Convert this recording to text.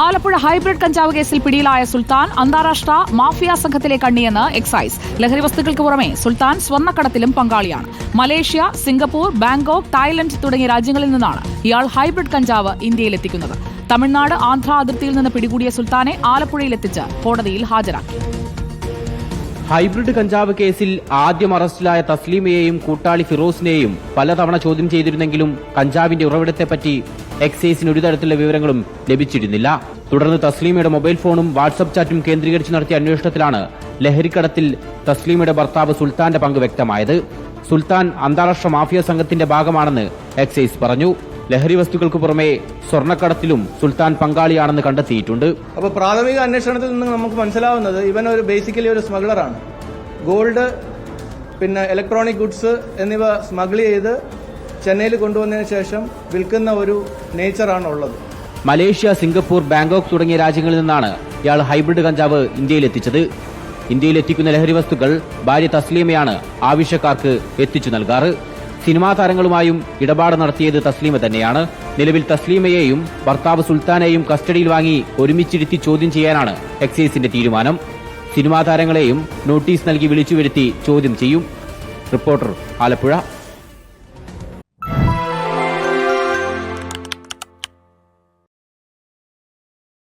Alappuzha hybrid കഞ്ചാവ് കേസിൽ പിടിയിലായ സുൽത്താൻ അന്താരാഷ്ട്ര മാഫിയ സംഘത്തിലെ കണ്ണിയെന്ന് എക്സൈസ്. ലഹരി വസ്തുക്കൾക്ക് പുറമെ സുൽത്താൻ സ്വർണക്കടത്തിലും പങ്കാളിയാണ്. മലേഷ്യ സിംഗപ്പൂർ ബാങ്കോക്ക് തായ്ലൻഡ് തുടങ്ങിയ രാജ്യങ്ങളിൽ നിന്നാണ് ഇയാൾ ഹൈബ്രിഡ് കഞ്ചാവ് ഇന്ത്യയിലെത്തിക്കുന്നത്. തമിഴ്നാട് ആന്ധ്ര അതിർത്തിയിൽ നിന്ന് പിടികൂടിയ സുൽത്താനെ ആലപ്പുഴയിലെത്തിച്ച് കോടതിയിൽ ഹാജരാക്കി. ഹൈബ്രിഡ് കഞ്ചാവ് കേസിൽ ആദ്യം അറസ്റ്റിലായ തസ്ലീമയെയും കൂട്ടാളി ഫിറോസിനെയും പലതവണ ചോദ്യം ചെയ്തിരുന്നെങ്കിലും കഞ്ചാവിന്റെ ഉറവിടത്തെപ്പറ്റി എക്സൈസിന് ഒരു തരത്തിലുള്ള വിവരങ്ങളും ലഭിച്ചിരുന്നില്ല. തുടർന്ന് തസ്ലീമയുടെ മൊബൈൽ ഫോണും വാട്സപ്പ് ചാറ്റും കേന്ദ്രീകരിച്ച് നടത്തിയ അന്വേഷണത്തിലാണ് ലഹരിക്കടത്തിൽ തസ്ലീമയുടെ ഭർത്താവ് സുൽത്താന്റെ പങ്ക് വ്യക്തമായത്. സുൽത്താൻ അന്താരാഷ്ട്ര മാഫിയ സംഘത്തിന്റെ ഭാഗമാണെന്ന് എക്സൈസ് പറഞ്ഞു. ലഹരി വസ്തുക്കൾക്ക് പുറമെ സ്വർണക്കടത്തിലും സുൽത്താൻ പങ്കാളിയാണെന്ന് കണ്ടെത്തിയിട്ടുണ്ട്. അപ്പോൾ പ്രാഥമിക അന്വേഷണത്തിൽ നിന്ന് നമുക്ക് മനസ്സിലാവുന്നത് ഇവൻ ഒരു ബേസിക്കലി ഒരു സ്മഗ്ലറാണ് ഗോൾഡ് പിന്നെ ഇലക്ട്രോണിക് ഗുഡ്സ് എന്നിവ സ്മഗിൾ ചെയ്ത് ചെന്നൈയിൽ കൊണ്ടുവന്നതിന് ശേഷം വിൽക്കുന്ന ഒരു നേച്ചറാണ് ഉള്ളത്. മലേഷ്യ സിംഗപ്പൂർ ബാങ്കോക്ക് തുടങ്ങിയ രാജ്യങ്ങളിൽ നിന്നാണ് ഇയാൾ ഹൈബ്രിഡ് കഞ്ചാവ് ഇന്ത്യയിൽ എത്തിച്ചത് ഇന്ത്യയിൽ എത്തിക്കുന്ന ലഹരി വസ്തുക്കൾ ഭാര്യ തസ്ലീമയാണ് ആവശ്യക്കാർക്ക് എത്തിച്ചു നൽകാറ്. സിനിമാ താരങ്ങളുമായും ഇടപാട് നടത്തിയത് തസ്ലീമ തന്നെയാണ്. നിലവിൽ തസ്ലീമയെയും ഭർത്താവ് സുൽത്താനെയും കസ്റ്റഡിയിൽ വാങ്ങി ഒരുമിച്ചിരുത്തി ചോദ്യം ചെയ്യാനാണ് എക്സൈസിന്റെ തീരുമാനം. സിനിമാ താരങ്ങളെയും നോട്ടീസ് നൽകി വിളിച്ചു വരുത്തി ചോദ്യം ചെയ്യും. റിപ്പോർട്ടർ ആലപ്പുഴ.